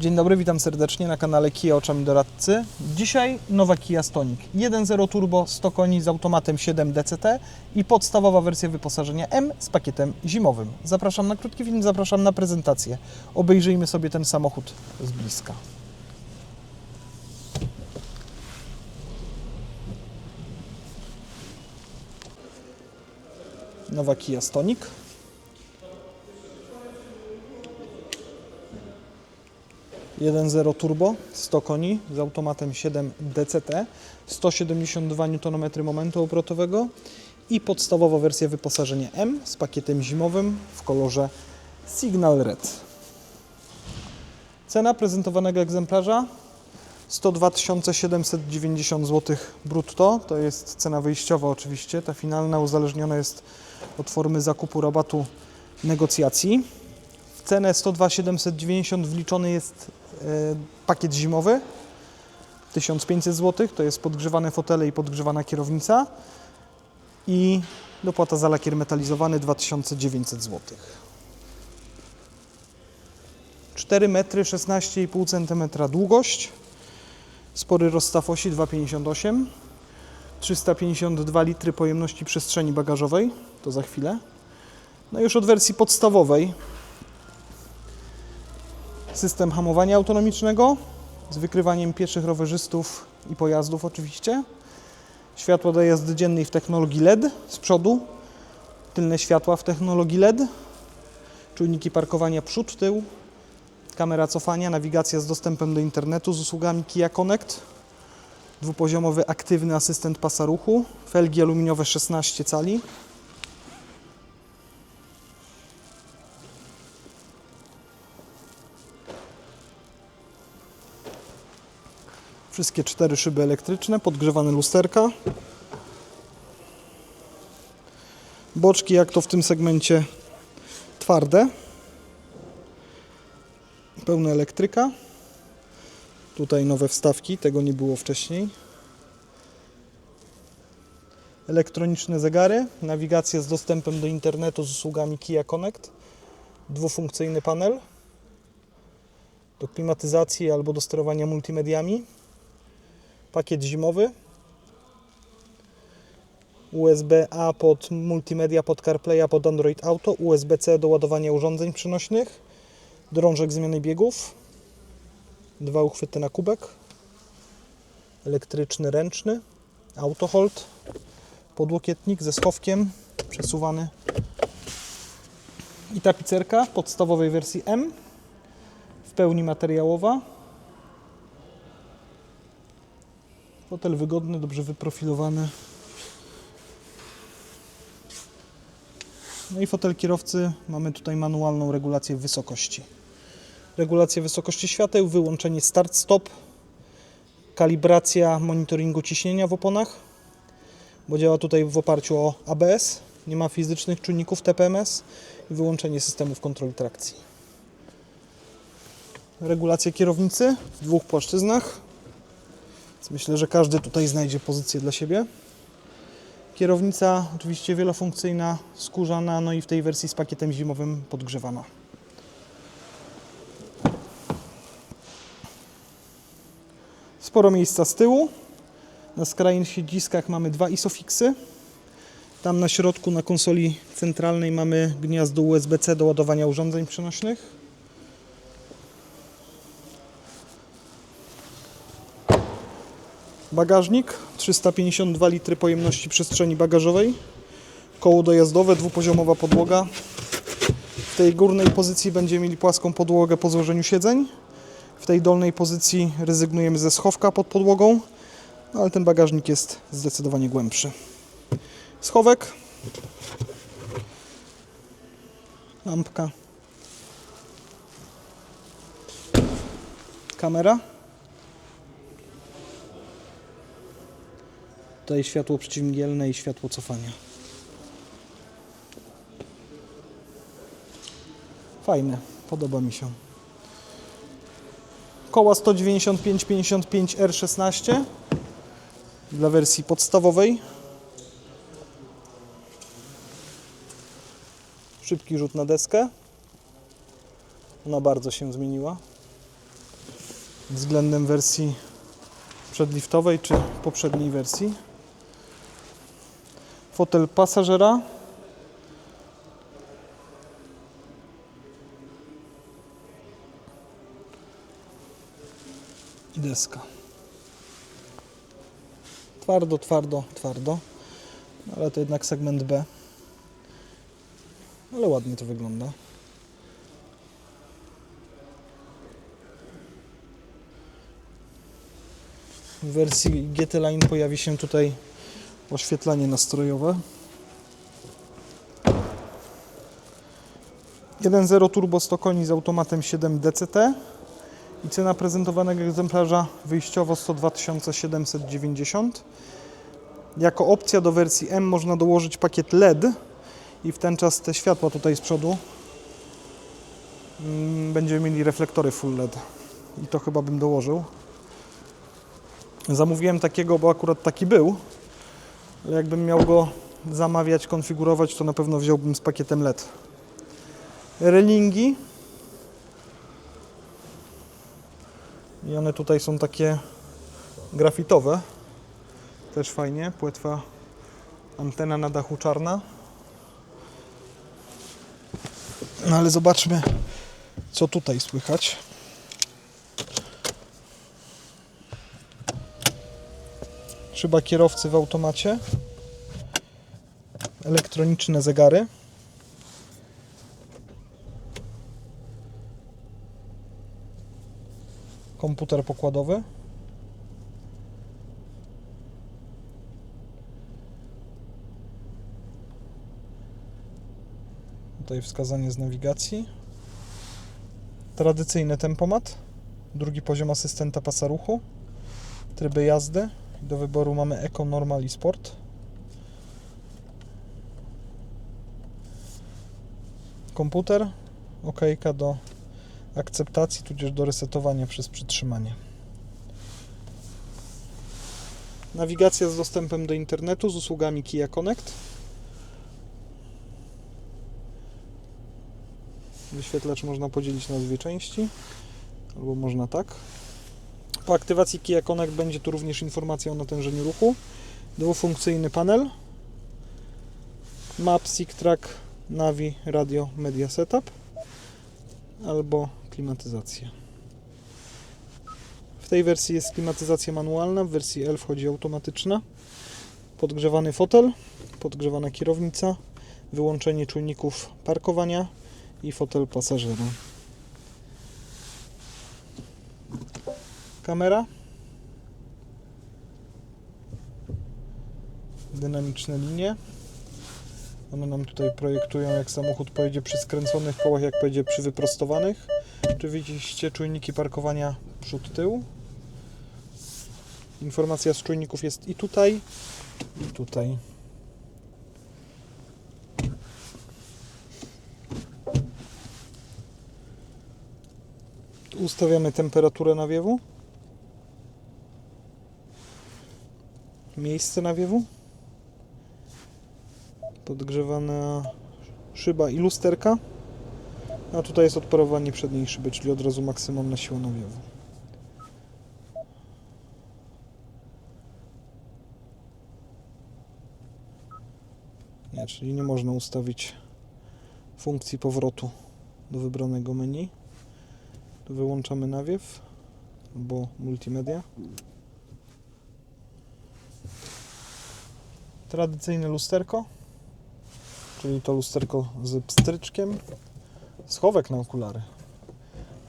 Dzień dobry, witam serdecznie na kanale Kia Oczami Doradcy. Dzisiaj nowa Kia Stonic 1.0 Turbo 100 koni z automatem 7 DCT i podstawowa wersja wyposażenia M z pakietem zimowym. Zapraszam na krótki film, zapraszam na prezentację. Obejrzyjmy sobie ten samochód z bliska. Nowa Kia Stonic. 1.0 turbo, 100 koni z automatem 7 DCT, 172 Nm momentu obrotowego i podstawowa wersja wyposażenia M z pakietem zimowym w kolorze Signal Red. Cena prezentowanego egzemplarza 102 790 zł brutto. To jest cena wyjściowa oczywiście. Ta finalna uzależniona jest od formy zakupu rabatu negocjacji. Cenę 102 790 wliczony jest e, pakiet zimowy 1500 zł. To jest podgrzewane fotele i podgrzewana kierownica. I dopłata za lakier metalizowany 2900 zł. 4 metry 16,5 cm długość. Spory rozstaw osi 2,58 352 litry pojemności przestrzeni bagażowej, to za chwilę. No już od wersji podstawowej system hamowania autonomicznego z wykrywaniem pieszych rowerzystów i pojazdów oczywiście. Światło do jazdy dziennej w technologii LED z przodu, tylne światła w technologii LED, czujniki parkowania przód, tył, kamera cofania, nawigacja z dostępem do internetu z usługami Kia Connect, dwupoziomowy aktywny asystent pasa ruchu, felgi aluminiowe 16 cali, Wszystkie cztery szyby elektryczne, podgrzewane lusterka. Boczki, jak to w tym segmencie, twarde. Pełna elektryka. Tutaj nowe wstawki, tego nie było wcześniej. Elektroniczne zegary, nawigacja z dostępem do internetu z usługami Kia Connect. Dwufunkcyjny panel do klimatyzacji albo do sterowania multimediami pakiet zimowy, USB-A pod multimedia, pod CarPlaya, pod Android Auto, USB-C do ładowania urządzeń przenośnych, drążek zmiany biegów, dwa uchwyty na kubek, elektryczny ręczny, autohold, podłokietnik ze schowkiem przesuwany. I tapicerka w podstawowej wersji M. W pełni materiałowa, Fotel wygodny, dobrze wyprofilowany. No i fotel kierowcy mamy tutaj manualną regulację wysokości. Regulacja wysokości świateł, wyłączenie start-stop, kalibracja monitoringu ciśnienia w oponach, bo działa tutaj w oparciu o ABS, nie ma fizycznych czujników TPMS i wyłączenie systemów kontroli trakcji. Regulacja kierownicy w dwóch płaszczyznach, więc myślę, że każdy tutaj znajdzie pozycję dla siebie. Kierownica oczywiście wielofunkcyjna, skórzana, no i w tej wersji z pakietem zimowym podgrzewana. Sporo miejsca z tyłu. Na skrajnych siedziskach mamy dwa isofixy. Tam na środku na konsoli centralnej mamy gniazdo USB-C do ładowania urządzeń przenośnych. Bagażnik 352 litry pojemności przestrzeni bagażowej. Koło dojazdowe, dwupoziomowa podłoga. W tej górnej pozycji będziemy mieli płaską podłogę po złożeniu siedzeń. W tej dolnej pozycji rezygnujemy ze schowka pod podłogą, no ale ten bagażnik jest zdecydowanie głębszy. Schowek. Lampka. Kamera. Tutaj światło przeciwmgielne i światło cofania. Fajne, podoba mi się. Koła 195-55 R16 dla wersji podstawowej. Szybki rzut na deskę. Ona bardzo się zmieniła. względem wersji przedliftowej czy poprzedniej wersji. Fotel pasażera. I deska. Twardo, twardo, twardo. Ale to jednak segment B. Ale ładnie to wygląda. W wersji GT Line pojawi się tutaj oświetlenie nastrojowe. 1.0 turbo 100 koni z automatem 7 DCT i cena prezentowanego egzemplarza wyjściowo 102 790. Jako opcja do wersji M można dołożyć pakiet LED i w ten czas te światła tutaj z przodu mm, będziemy mieli reflektory full LED i to chyba bym dołożył. Zamówiłem takiego, bo akurat taki był. Ale Jakbym miał go zamawiać, konfigurować, to na pewno wziąłbym z pakietem LED. Relingi. I one tutaj są takie grafitowe. Też fajnie. Płetwa antena na dachu czarna. No ale zobaczmy, co tutaj słychać. Szyba kierowcy w automacie. Elektroniczne zegary. Komputer pokładowy. Tutaj wskazanie z nawigacji. Tradycyjny tempomat. Drugi poziom asystenta pasa ruchu. Tryby jazdy. Do wyboru mamy Eco, Normal i Sport. Komputer, OK do akceptacji, tudzież do resetowania przez przytrzymanie. Nawigacja z dostępem do internetu z usługami Kia Connect. Wyświetlacz można podzielić na dwie części, albo można tak. Po aktywacji Kia Connect będzie tu również informacja o natężeniu ruchu. Dwufunkcyjny panel. Map, Sig Track, Navi, Radio, Media Setup. Albo klimatyzacja. W tej wersji jest klimatyzacja manualna, w wersji L wchodzi automatyczna. Podgrzewany fotel, podgrzewana kierownica, wyłączenie czujników parkowania i fotel pasażera. Kamera. Dynamiczne linie. One nam tutaj projektują, jak samochód pojedzie przy skręconych kołach, jak pojedzie przy wyprostowanych. Oczywiście czujniki parkowania przód-tył. Informacja z czujników jest i tutaj, i tutaj. Tu Ustawiamy temperaturę nawiewu. Miejsce nawiewu. Podgrzewana szyba i lusterka. A tutaj jest odparowanie przedniej szyby, czyli od razu maksymalna siła nawiewu. Nie, czyli nie można ustawić funkcji powrotu do wybranego menu. Tu wyłączamy nawiew albo multimedia. Tradycyjne lusterko, czyli to lusterko z pstryczkiem, schowek na okulary.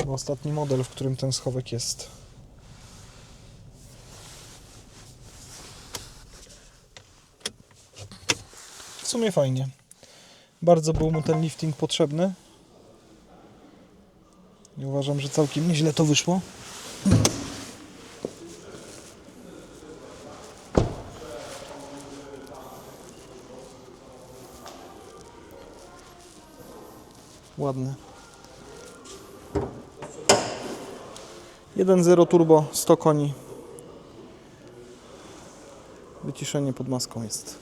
Ostatni model, w którym ten schowek jest. W sumie fajnie. Bardzo był mu ten lifting potrzebny. I uważam, że całkiem nieźle to wyszło. Ładny. 1.0 turbo 100 koni. Wyciszenie pod maską jest.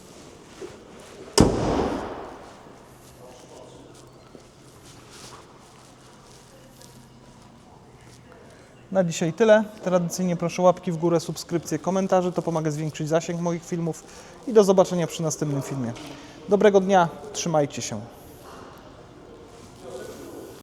Na dzisiaj tyle. Tradycyjnie proszę łapki w górę, subskrypcje, komentarze. To pomaga zwiększyć zasięg moich filmów. I do zobaczenia przy następnym filmie. Dobrego dnia, trzymajcie się.